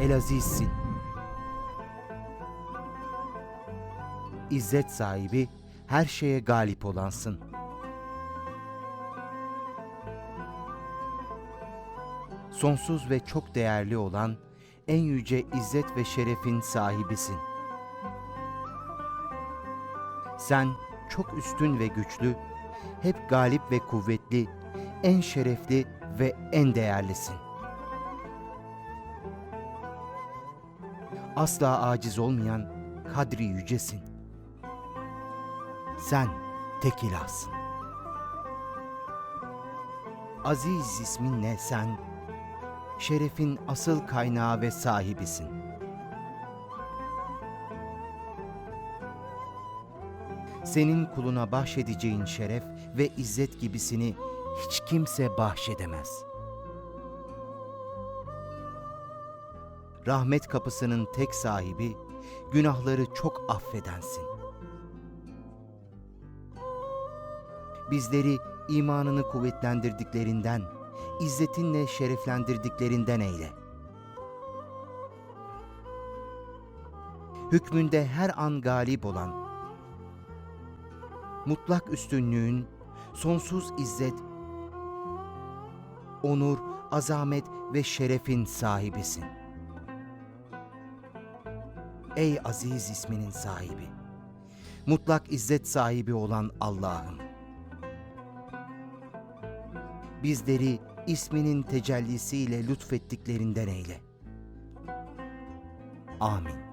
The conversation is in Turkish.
El Aziz'sin. İzzet sahibi, her şeye galip olansın. Sonsuz ve çok değerli olan en yüce izzet ve şerefin sahibisin. Sen çok üstün ve güçlü, hep galip ve kuvvetli, en şerefli ve en değerlisin. Asla aciz olmayan kadri yücesin. Sen tek ilahsın. Aziz isminle sen, şerefin asıl kaynağı ve sahibisin. Senin kuluna bahşedeceğin şeref ve izzet gibisini hiç kimse bahşedemez. Rahmet kapısının tek sahibi, günahları çok affedensin. Bizleri imanını kuvvetlendirdiklerinden, izzetinle şereflendirdiklerinden eyle. Hükmünde her an galip olan, mutlak üstünlüğün, sonsuz izzet, onur, azamet ve şerefin sahibisin. Ey aziz isminin sahibi, mutlak izzet sahibi olan Allah'ım. Bizleri isminin tecellisiyle lütfettiklerinden eyle. Amin.